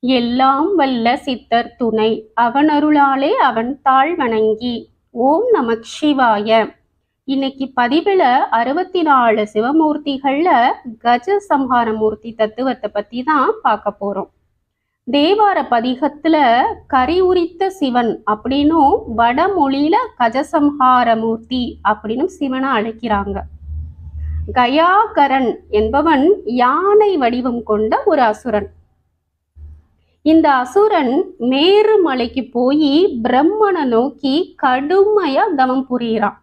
எல்லாம் வல்ல சித்தர் துணை அவனருளாலே அவன் தாழ் வணங்கி. ஓம் நமக் சிவாய. இன்னைக்கு பதிவுல அறுபத்தி நாலு சிவமூர்த்திகளில் கஜ சம்ஹார மூர்த்தி தத்துவத்தை பற்றி தான் பார்க்க போறோம். தேவார பதிகத்துல கரி உரித்த சிவன் அப்படின்னும் வடமொழியில கஜசம்ஹார மூர்த்தி அப்படின்னும் சிவனை அழைக்கிறாங்க. கயாகரன் என்பவன் யானை வடிவம் கொண்ட ஒரு அசுரன். இந்த அசுரன் மேரு மலைக்கு போய் பிரம்மனை நோக்கி கடுமையா தவம் புரியிறான்.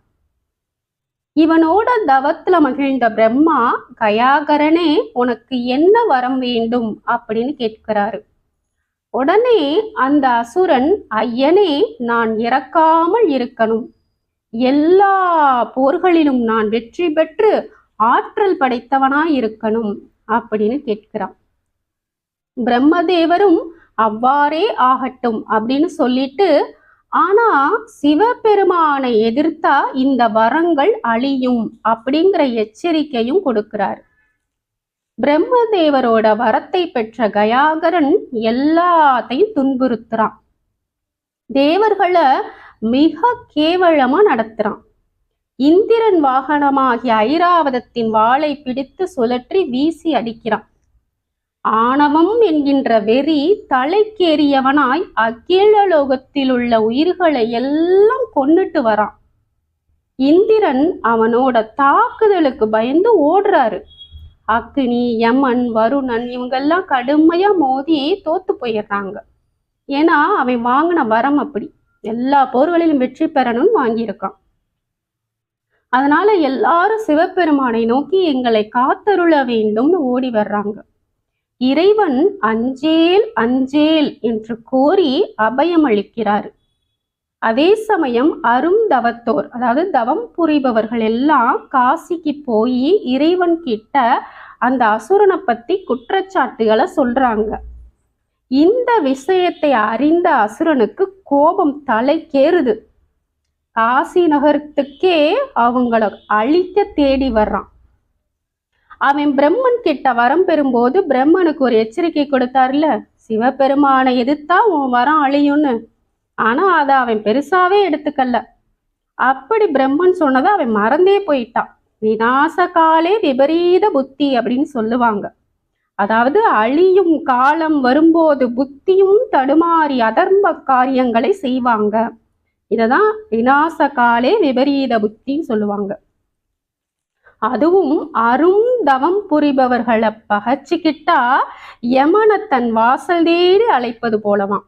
இவனோட தவத்துல மகிழ்ந்த பிரம்மா கயாகரனே உனக்கு என்ன வரம் வேண்டும்? அப்படின்னு கேட்கிறாரு. உடனே அந்த அசுரன் ஐயனே நான் இறக்காமல் இருக்கணும். எல்லா போர்களிலும் நான் வெற்றி பெற்று ஆற்றல் படைத்தவனாய் இருக்கணும். அப்படின்னு கேட்கிறான். பிரம்மதேவரும் அவ்வாறே ஆகட்டும் அப்படின்னு சொல்லிட்டு ஆனா சிவபெருமானை எதிர்த்தா இந்த வரங்கள் அழியும் அப்படிங்கிற எச்சரிக்கையும் கொடுக்கிறார். பிரம்மதேவரோட வரத்தை பெற்ற கயாகரன் எல்லாத்தையும் துன்புறுத்துறான். தேவர்களை மிக கேவலமா நடத்துறான். இந்திரன் வாகனமாகிய ஐராவதத்தின் வாளை பிடித்து சுழற்றி வீசி அடிக்கிறான். ஆணவம் என்கின்ற வெறி தலைக்கேறியவனாய் அகிலலோகத்தில் உள்ள உயிர்களை எல்லாம் கொண்டுட்டு வரான். இந்திரன் அவனோட தாக்குதலுக்கு பயந்து ஓடுறாரு. அக்னி யமன் வருணன் இவங்கெல்லாம் கடுமையா மோதி தோத்து போயிடுறாங்க. ஏன்னா அவன் வாங்கின வரம் அப்படி. எல்லா போர்களிலும் வெற்றி பெறணும்னு வாங்கியிருக்கான். அதனால எல்லாரும் சிவபெருமானை நோக்கி எங்களை காத்தருள வேண்டும்னு ஓடி வர்றாங்க. இறைவன் அஞ்சேல் அஞ்சேல் என்று கோரி அபயம் அளிக்கிறார் அதே சமயம் அரும் தவத்தோர் அதாவது தவம் புரிபவர்கள் எல்லாம் காசிக்கு போய் இறைவன் கிட்ட அந்த அசுரனை பத்தி குற்றச்சாட்டுகளை சொல்றாங்க. இந்த விஷயத்தை அறிந்த அசுரனுக்கு கோபம் தலைக்கேறுது காசி நகரத்துக்கே அவங்கள அழிக்க தேடி வர்றான். அவன் பிரம்மன் கிட்ட வரம் பெறும்போது பிரம்மனுக்கு ஒரு எச்சரிக்கை கொடுத்தாருல சிவபெருமானை எதிர்த்தா உன் வரம் அழியும்னு. ஆனா அதை அவன் பெருசாவே எடுத்துக்கல. அப்படி பிரம்மன் சொன்னதை அவன் மறந்தே போயிட்டான். விநாச காலே விபரீத புத்தி அப்படின்னு சொல்லுவாங்க. அதாவது அழியும் காலம் வரும்போது புத்தியும் தடுமாறி அதர்ம காரியங்களை செய்வாங்க. இததான் விநாச காலே விபரீத புத்தின்னு சொல்லுவாங்க. அதுவும் அரும் தவம் புரிபவர்களை பகச்சிக்கிட்டா யமனை தன் வாசல் தேடி அழைப்பது போலவாம்.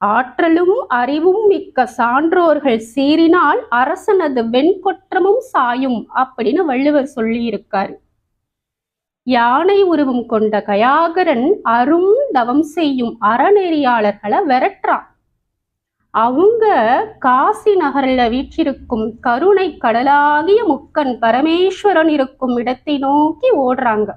ஆற்றலும் அறிவும் மிக்க சான்றோர்கள் சீறினால் அரசனது வெண்கொற்றமும் சாயும் அப்படின்னு வள்ளுவர் சொல்லியிருக்காரு. யானை உருவம் கொண்ட கயாகரன் அரும் தவம் செய்யும் அறநெறியாளர்களை விரட்டுறான். அவங்க காசி நகரில் வீற்றிருக்கும் கருணை கடலாகிய முக்கன் பரமேஸ்வரன் இருக்கும் இடத்தை நோக்கி ஓடுறாங்க.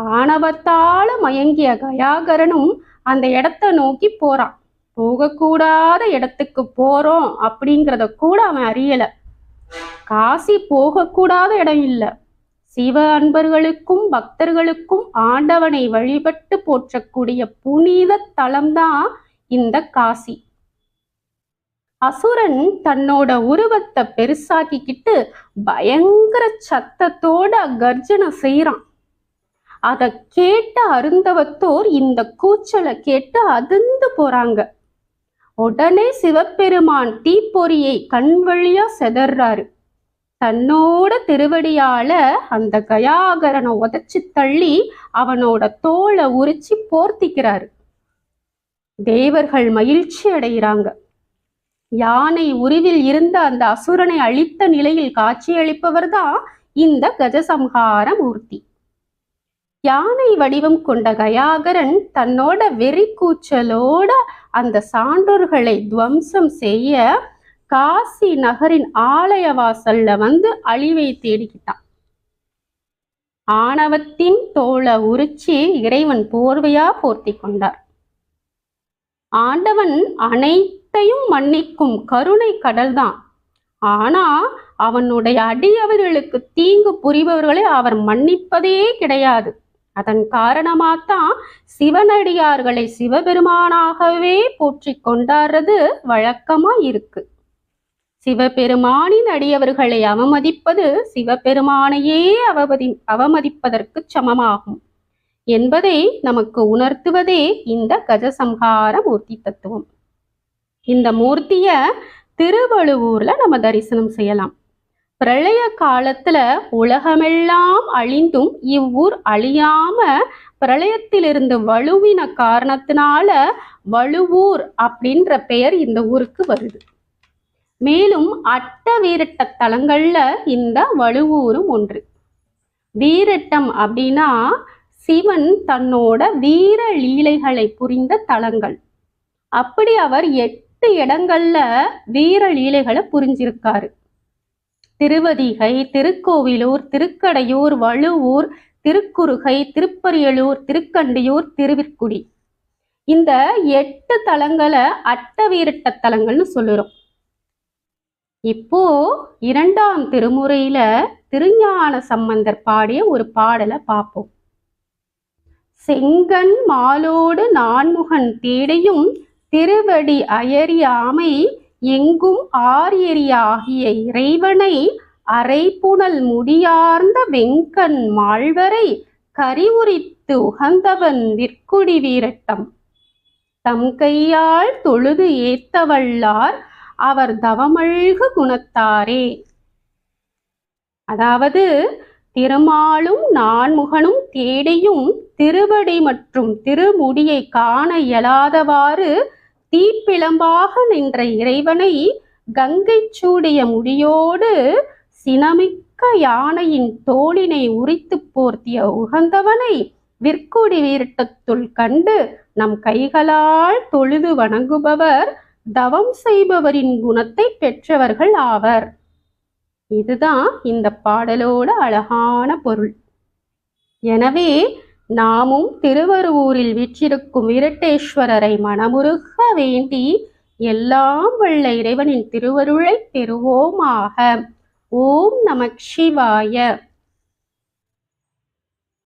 ஆணவத்தால மயங்கிய கயாகரனும் அந்த இடத்த நோக்கி போறான். போகக்கூடாத இடத்துக்கு போறோம் அப்படிங்கிறத கூட அவன் அறியல. காசி போகக்கூடாத இடம் இல்லை. சிவ அன்பர்களுக்கும் பக்தர்களுக்கும் ஆண்டவனை வழிபட்டு போற்றக்கூடிய புனித தலம்தான் இந்த காசி. அசுரன் தன்னோட உருவத்தை பெருசாக்கிக்கிட்டு பயங்கர சத்தத்தோட கர்ஜனை செய்யறான் அதை கேட்ட அருந்தவத்தோர் இந்த கூச்சலை கேட்டு அதிர்ந்து போறாங்க. உடனே சிவபெருமான் தீப்பொறியை கண் வழியா செதறாரு தன்னோட திருவடியால அந்த கயாகரனை உதச்சி தள்ளி அவனோட தோலை உரிச்சு போர்த்திக்கிறாரு. தேவர்கள் மகிழ்ச்சி அடைகிறாங்க. யானை உருவில் இருந்த அந்த அசுரனை அழித்த நிலையில் காட்சியளிப்பவர் தான் இந்த கஜசம்ஹார மூர்த்தி. யானை வடிவம் கொண்ட கயாகரன் தன்னோட வெறி கூச்சலோட அந்த சான்றோர்களை துவம்சம் செய்ய காசி நகரின் ஆலய வாசல்ல வந்து அழிவை தேடிக்கிட்டான். ஆணவத்தின் தோலை உரிச்சி இறைவன் போர்வையா போர்த்தி கொண்டார். ஆண்டவன் அனைத்தையும் மன்னிக்கும் கருணை கடல்தான். ஆனா அவனுடைய அடியவர்களுக்கு தீங்கு புரிபவர்களை அவர் மன்னிப்பதே கிடையாது. அதன் காரணமாகத்தான் சிவனடியார்களை சிவபெருமானாகவே போற்றிக் கொண்டாடுறது வழக்கமா இருக்கு. சிவபெருமானின் அடியவர்களை அவமதிப்பது சிவபெருமானையே அவமதி அவமதிப்பதற்கு சமமாகும் என்பதை நமக்கு உணர்த்துவதே இந்த கஜசம்ஹார மூர்த்தி தத்துவம். இந்த மூர்த்திய திருவழுவூர்ல நம்ம தரிசனம் செய்யலாம். பிரளய காலத்துல உலகமெல்லாம் அழிந்தும் இவ்வூர் அழியாம பிரளயத்திலிருந்து வலுவின காரணத்தினால வழுவூர் அப்படின்ற பெயர் இந்த ஊருக்கு வருது. மேலும் அட்ட வீரட்ட தலங்கள்ல இந்த வழுவூரும் ஒன்று. வீரட்டம் அப்படின்னா சிவன் தன்னோட வீர லீலைகளை புரிந்த தலங்கள். அப்படி அவர் எட்டு இடங்கள்ல வீர லீலைகளை புரிஞ்சிருக்காரு. திருவதிகை திருக்கோவிலூர் திருக்கடையூர் வழுவூர் திருக்குறுகை திருப்பரியலூர் திருக்கண்டியூர் திருவிற்குடி. இந்த எட்டு தலங்களை அட்டவீரட்ட தலங்கள்னு சொல்லுறோம். இப்போ இரண்டாம் திருமுறையில திருஞான சம்பந்தர் பாடிய ஒரு பாடலை பார்ப்போம். செங்கன் மாலோடு நான்முகன் தேடையும் திருவடி அயறியாமை எங்கும் ஆரியரியாகிய இறைவனை அரைப்புணல் முடியார்ந்த வெங்கண் மாழ்வரை கரிவுரித்து உகந்தவன் விற்குடி வீரட்டம். தம் கையால் தொழுது ஏத்தவள்ளார் அவர் தவமழ்கு குணத்தாரே. அதாவது திருமாலும் நான்முகனும் தேடியும் திருவடி மற்றும் திருமுடியை காண இயலாதவாறு தீப்பிளம்பாக நின்ற இறைவனை கங்கை சூடிய முடியோடு சினமிக்க யானையின் தோளினை உரித்து போர்த்திய உகந்தவனை விற்குடி வீரட்டத்துள் கண்டு நம் கைகளால் தொழுது வணங்குபவர் தவம் செய்பவரின் குணத்தை பெற்றவர்கள் ஆவர். இதுதான் இந்த பாடலோட அழகான பொருள். எனவே நாமும் திருவருவூரில் வீற்றிருக்கும் இரட்டேஸ்வரரை மனமுருக வேண்டி எல்லாம் வல்ல இறைவனின் திருவருளை பெறுவோமாக. ஓம் நமக் சிவாய.